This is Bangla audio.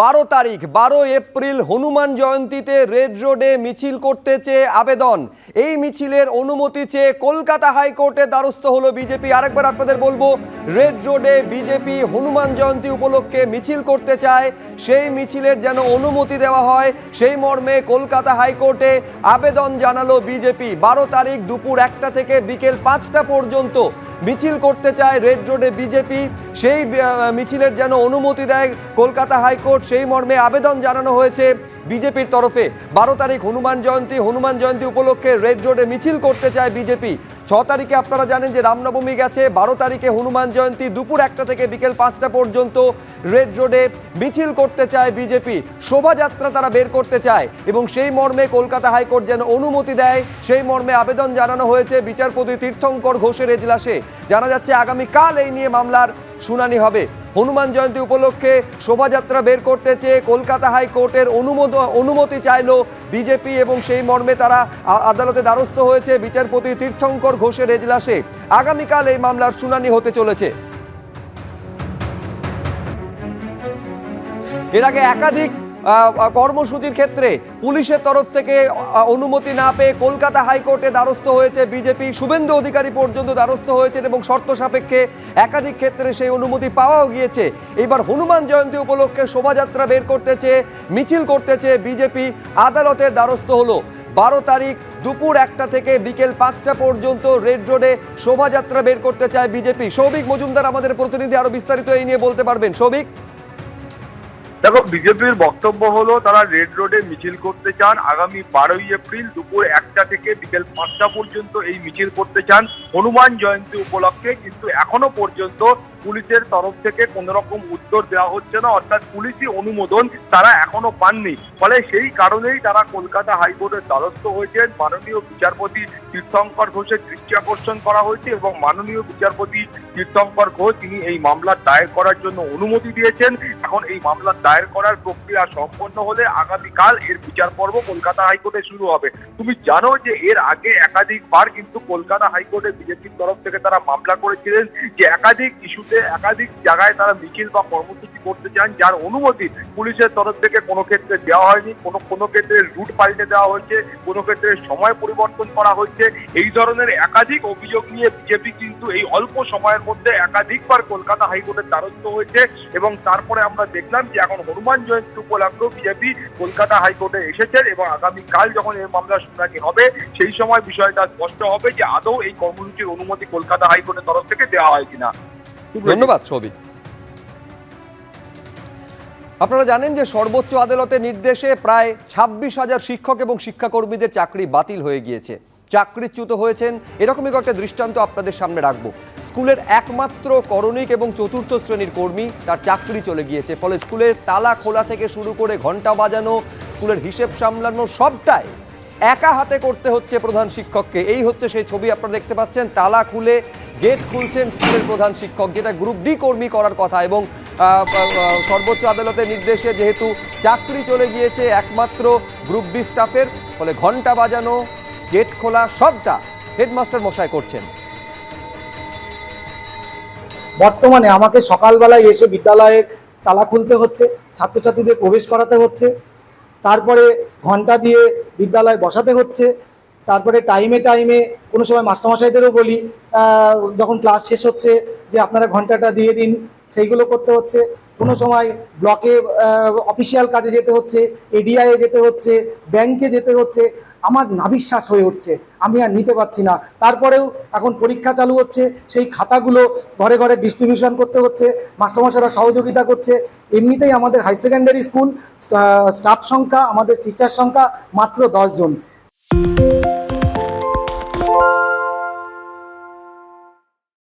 বারো তারিখ, বারো এপ্রিল হনুমান জয়ন্তীতে রেড রোডে মিছিল করতে চেয়ে আবেদন। এই মিছিলের অনুমতি চেয়ে কলকাতা হাইকোর্টে দ্বারস্থ হলো বিজেপি। আরেকবার আপনাদের বলব রেড রোডে বিজেপি হনুমান জয়ন্তী উপলক্ষে মিছিল করতে চায়। সেই মিছিলের যেন অনুমতি দেওয়া হয়, সেই মর্মে কলকাতা হাইকোর্টে আবেদন জানালো বিজেপি। বারো তারিখ দুপুর একটা থেকে বিকেল পাঁচটা পর্যন্ত মিছিল করতে চায় রেড রোডে বিজেপি। সেই মিছিলের যেন অনুমতি দেয় কলকাতা হাইকোর্ট, সেই মর্মে আবেদন জানানো হয়েছে বিজেপির তরফে। বারো তারিখ হনুমান জয়ন্তী হনুমান জয়ন্তী উপলক্ষে রেড রোডে মিছিল করতে চায় বিজেপি। ছ তারিখে আপনারা জানেন যে রামনবমী গেছে, বারো তারিখে হনুমান জয়ন্তী দুপুর একটা থেকে বিকেল পাঁচটা পর্যন্ত রেড রোডে মিছিল করতে চায় বিজেপি। শোভাযাত্রা তারা বের করতে চায় এবং সেই মর্মে কলকাতা হাইকোর্ট যেন অনুমতি দেয়, সেই মর্মে আবেদন জানানো হয়েছে বিচারপতি তীর্থঙ্কর ঘোষের এজলাসে। জানা যাচ্ছে আগামীকাল এই নিয়ে মামলার শুনানি হবে। হনুমান জয়ন্তী উপলক্ষে শোভাযাত্রা বের করতে চেয়ে কলকাতা হাইকোর্টের অনুমোদ, অনুমতি চাইল বিজেপি এবং সেই মর্মে তারা আদালতে দ্বারস্থ হয়েছে বিচারপতি তীর্থঙ্কর ঘোষের এজলাসে। আগামীকাল এই মামলার শুনানি হতে চলেছে। এর আগে একাধিক কর্মসূচির ক্ষেত্রে পুলিশের তরফ থেকে অনুমতি না পেয়ে কলকাতা হাইকোর্টে দ্বারস্থ হয়েছে বিজেপি। শুভেন্দু অধিকারী পর্যন্ত দ্বারস্থ হয়েছেন এবং শর্ত সাপেক্ষে একাধিক ক্ষেত্রে সেই অনুমতি পাওয়াও গিয়েছে। এবার হনুমান জয়ন্তী উপলক্ষে শোভাযাত্রা বের করতে চেয়ে মিছিল করতে চেয়ে বিজেপি। আদালতের দ্বারস্থ হলো। বারো তারিখ দুপুর একটা থেকে বিকেল পাঁচটা পর্যন্ত রেড রোডে শোভাযাত্রা বের করতে চায় বিজেপি। সৌভিক মজুমদার আমাদের প্রতিনিধি আরও বিস্তারিত এই নিয়ে বলতে পারবেন। সৌভিক? দেখো, বিজেপির বক্তব্য হলো, তারা রেড রোডে মিছিল করতে চান। আগামী বারোই এপ্রিল দুপুর একটা থেকে বিকেল পাঁচটা পর্যন্ত এই মিছিল করতে চান। হনুমান জয়ন্তী উপলক্ষে কিন্তু এখনও পর্যন্ত পুলিশের তরফ থেকে কোনো রকম উত্তর দেওয়া হচ্ছে না, অর্থাৎ পুলিশি অনুমোদন তারা এখনও পাননি। ফলে সেই কারণেই তারা কলকাতা হাইকোর্টের দ্বারস্থ হয়েছেন। মাননীয় বিচারপতি তীর্থঙ্কর ঘোষের দৃষ্টি আকর্ষণ করা হয়েছে এবং মাননীয় বিচারপতি তীর্থঙ্কর ঘোষ, তিনি এই মামলার দায়ের করার জন্য অনুমতি দিয়েছেন। এখন এই মামলার দায়ের করার প্রক্রিয়া সম্পন্ন হলে আগামীকাল এর বিচার পর্ব কলকাতা হাইকোর্টে শুরু হবে। তুমি জানো যে এর আগে একাধিকবার কিন্তু কলকাতা হাইকোর্টে বিজেপির তরফ থেকে তারা মামলা করেছিলেন যে একাধিক ইস্যুতে একাধিক জায়গায় তারা মিছিল বা কর্মসূচি করতে চান, যার অনুমতি পুলিশের তরফ থেকে কোনো ক্ষেত্রে দেওয়া হয়নি, কোনো কোনো ক্ষেত্রে রুট পাল্টে দেওয়া হয়েছে, কোনো ক্ষেত্রে সময় পরিবর্তন করা হচ্ছে এই ধরনের একাধিক অভিযোগ নিয়ে বিজেপি কিন্তু এই অল্প সময়ের মধ্যে একাধিকবার কলকাতা হাইকোর্টের দ্বারস্থ হয়েছে এবং তারপরে আমরা দেখলাম যে এখন হনুমান জয়ন্তী উপলক্ষেও বিজেপি কলকাতা হাইকোর্টে এসেছেন এবং আগামীকাল যখন এই মামলার শুনানি হবে, সেই সময় বিষয়টা স্পষ্ট হবে যে আদৌ এই কর্মসূচির অনুমতি কলকাতা হাইকোর্টের তরফ থেকে দেওয়া হয় কিনা। ধন্যবাদ, সৌভিক। আপনারা জানেন যে সর্বোচ্চ আদালতের নির্দেশে প্রায় ছাব্বিশ হাজার শিক্ষক এবং শিক্ষাকর্মীদের চাকরি বাতিল হয়ে গিয়েছে। চাকরিচ্যুত হয়েছেন, এরকমই কয়েকটা দৃষ্টান্ত আপনাদের সামনে রাখব। স্কুলের একমাত্র করণিক এবং চতুর্থ শ্রেণির কর্মী, তার চাকরি চলে গিয়েছে। ফলে স্কুলের তালা খোলা থেকে শুরু করে ঘণ্টা বাজানো, স্কুলের হিসেব সামলানো, সবটাই একা হাতে করতে হচ্ছে প্রধান শিক্ষককে। এই হচ্ছে সেই ছবি আপনারা দেখতে পাচ্ছেন, তালা খুলে গেট খুলছেন স্কুলের প্রধান শিক্ষক, যেটা গ্রুপ ডি কর্মী করার কথা এবং সর্বোচ্চ আদালতের নির্দেশে যেহেতু চাকরি চলে গিয়েছে একমাত্র গ্রুপ ডি স্টাফের, ফলে ঘণ্টা বাজানো, গেট খোলা, সবটা হেডমাস্টার মশাই করছেন। বর্তমানে আমাকে সকালবেলায় এসে বিদ্যালয়ের তালা খুলতে হচ্ছে, ছাত্রছাত্রীদের প্রবেশ করাতে হচ্ছে, তারপরে ঘণ্টা দিয়ে বিদ্যালয়ে বসাতে হচ্ছে তারপরে টাইমে টাইমে কোনো সময় মাস্টারমশাইদেরও বলি যখন ক্লাস শেষ হচ্ছে যে আপনারা ঘন্টাটা দিয়ে দিন, সেইগুলো করতে হচ্ছে। কোনো সময় ব্লকে অফিসিয়াল কাজে যেতে হচ্ছে এডিআইয়ে যেতে হচ্ছে ব্যাংকে যেতে হচ্ছে, আমার নাবিশ্বাস হয়ে উঠছে, আমি আর নিতে পারছি না। তারপরেও এখন পরীক্ষা চালু হচ্ছে, সেই খাতাগুলো ঘরে ঘরে ডিস্ট্রিবিউশন করতে হচ্ছে, মাস্টারমশাইরা সহযোগিতা করছে। এমনিতেই আমাদের হাই সেকেন্ডারি স্কুল স্টাফ সংখ্যা, আমাদের টিচার সংখ্যা মাত্র দশজন